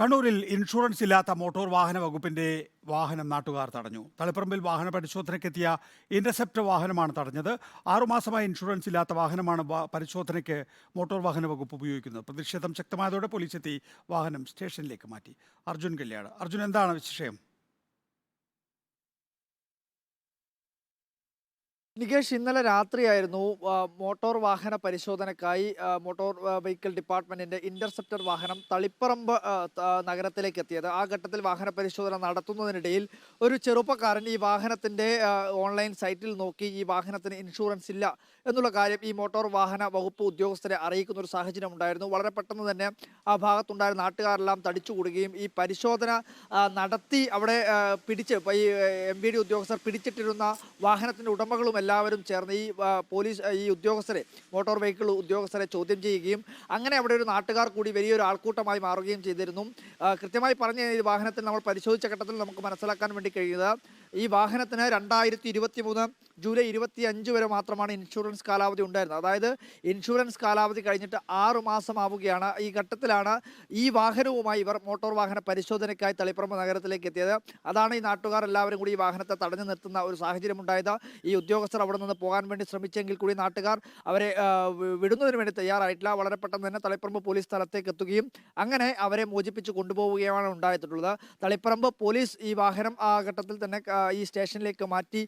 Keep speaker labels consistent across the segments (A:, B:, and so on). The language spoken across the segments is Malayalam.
A: കണ്ണൂരിൽ ഇൻഷുറൻസ് ഇല്ലാത്ത മോട്ടോർ വാഹന വകുപ്പിന്റെ വാഹനം നാട്ടുകാർ തടഞ്ഞു. തളിപ്പറമ്പിൽ വാഹന പരിശോധനയ്ക്കെത്തിയ ഇന്റർസെപ്റ്റർ വാഹനമാണ് തടഞ്ഞത്. ആറുമാസമായി ഇൻഷുറൻസ് ഇല്ലാത്ത വാഹനമാണ് പരിശോധനയ്ക്ക് മോട്ടോർ വാഹന വകുപ്പ് ഉപയോഗിക്കുന്നത്. പ്രതിഷേധം ശക്തമായതോടെ പോലീസ് എത്തി വാഹനം സ്റ്റേഷനിലേക്ക് മാറ്റി. അർജുൻ കല്യാട്. അർജുൻ എന്താണ് വിഷയം
B: നികേഷ് ഇന്നലെ രാത്രിയായിരുന്നു മോട്ടോർ വാഹന പരിശോധനയ്ക്കായി മോട്ടോർ വെഹിക്കിൾ ഡിപ്പാർട്ട്മെന്റിന്റെ ഇന്റർസെപ്റ്റർ വാഹനം തളിപ്പറമ്പ് നഗരത്തിലേക്ക് എത്തിയത്. ആ ഘട്ടത്തിൽ വാഹന പരിശോധന നടത്തുന്നതിനിടയിൽ ഒരു ചെറുപ്പക്കാരൻ ഈ വാഹനത്തിന്റെ ഓൺലൈൻ സൈറ്റിൽ നോക്കി ഈ വാഹനത്തിന് ഇൻഷുറൻസ് ഇല്ല എന്നുള്ള കാര്യം ഈ മോട്ടോർ വാഹന വകുപ്പ് ഉദ്യോഗസ്ഥരെ അറിയിക്കുന്ന ഒരു സാഹചര്യം ഉണ്ടായിരുന്നു. വളരെ പെട്ടെന്ന് തന്നെ ആ ഭാഗത്തുണ്ടായ നാട്ടുകാരെല്ലാം തടിച്ചുകൂടുകയും ഈ പരിശോധന നടത്തി അവിടെ പിടിച്ച് ഈ എം ഉദ്യോഗസ്ഥർ പിടിച്ചിട്ടിരുന്ന വാഹനത്തിന്റെ ഉടമകളും എല്ലാവരും ചേർന്ന് ഈ പോലീസ് ഈ ഉദ്യോഗസ്ഥരെ മോട്ടോർ വെഹിക്കിൾ ഉദ്യോഗസ്ഥരെ ചോദ്യം ചെയ്യുകയും അങ്ങനെ അവിടെ ഒരു നാട്ടുകാർ കൂടി വലിയൊരു ആൾക്കൂട്ടമായി മാറുകയും ചെയ്തിരുന്നു. കൃത്യമായി പറഞ്ഞു ഈ വാഹനത്തിൽ നമ്മൾ പരിശോധിച്ച ഘട്ടത്തിൽ നമുക്ക് മനസ്സിലാക്കാൻ വേണ്ടി കഴിയുന്നത് ഈ വാഹനത്തിന് രണ്ടായിരത്തി ഇരുപത്തി മൂന്ന് ജൂലൈ ഇരുപത്തി അഞ്ച് വരെ മാത്രമാണ് ഇൻഷുറൻസ് കാലാവധി ഉണ്ടായിരുന്നത്. അതായത് ഇൻഷുറൻസ് കാലാവധി കഴിഞ്ഞിട്ട് ആറ് മാസമാവുകയാണ്. ഈ ഘട്ടത്തിലാണ് ഈ വാഹനവുമായി ഇവർ മോട്ടോർ വാഹന പരിശോധനയ്ക്കായി തളിപ്പറമ്പ് നഗരത്തിലേക്ക് എത്തിയത്. അതാണ് ഈ നാട്ടുകാർ എല്ലാവരും കൂടി ഈ വാഹനത്തെ തടഞ്ഞു നിർത്തുന്ന ഒരു സാഹചര്യം ഉണ്ടായത്. ഈ ഉദ്യോഗസ്ഥർ അവിടെ നിന്ന് പോകാൻ വേണ്ടി ശ്രമിച്ചെങ്കിൽ കൂടി നാട്ടുകാർ അവരെ വിടുന്നതിന് വേണ്ടി തയ്യാറായിട്ടില്ല. വളരെ പെട്ടെന്ന് തന്നെ തളിപ്പറമ്പ് പോലീസ് സ്ഥലത്തേക്ക് എത്തുകയും അങ്ങനെ അവരെ മോചിപ്പിച്ച് കൊണ്ടുപോവുകയാണ് ഉണ്ടായിട്ടുള്ളത്. തളിപ്പറമ്പ് പോലീസ് ഈ വാഹനം ആ ഘട്ടത്തിൽ തന്നെ ഈ സ്റ്റേഷനിലേക്ക് മാറ്റി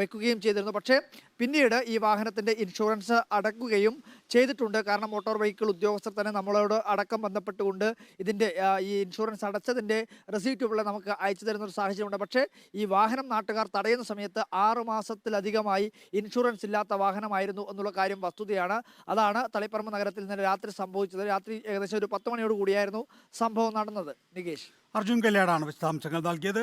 B: വെക്കുകയും ചെയ്തിരുന്നു. പക്ഷേ പിന്നീട് ഈ വാഹനത്തിന്റെ ഇൻഷുറൻസ് അടക്കുകയും ചെയ്തിട്ടുണ്ട്. കാരണം മോട്ടോർ വെഹിക്കിൾ ഉദ്യോഗസ്ഥർ തന്നെ നമ്മളോട് അടക്കം ബന്ധപ്പെട്ടുകൊണ്ട് ഇതിന്റെ ഈ ഇൻഷുറൻസ് അടച്ചതിന്റെ അടച്ചതിന്റെ ഉള്ള നമുക്ക് അയച്ചു തരുന്ന ഒരു സാഹചര്യമുണ്ട്. പക്ഷേ ഈ വാഹനം നാട്ടുകാർ തടയുന്ന സമയത്ത് ആറുമാസത്തിലധികമായി ഇൻഷുറൻസ് ഇല്ലാത്ത വാഹനമായിരുന്നു എന്നുള്ള കാര്യം വസ്തുതയാണ്. അതാണ് തളിപ്പറമ്പ് നഗരത്തിൽ ഇന്നലെ രാത്രി സംഭവിച്ചത്. രാത്രി ഏകദേശം ഒരു പത്ത് മണിയോട് കൂടിയായിരുന്നു സംഭവം നടന്നത്. നികേഷ്.
A: അർജുൻ കല്യാണാണ് വിശദാംശങ്ങൾ നൽകിയത്.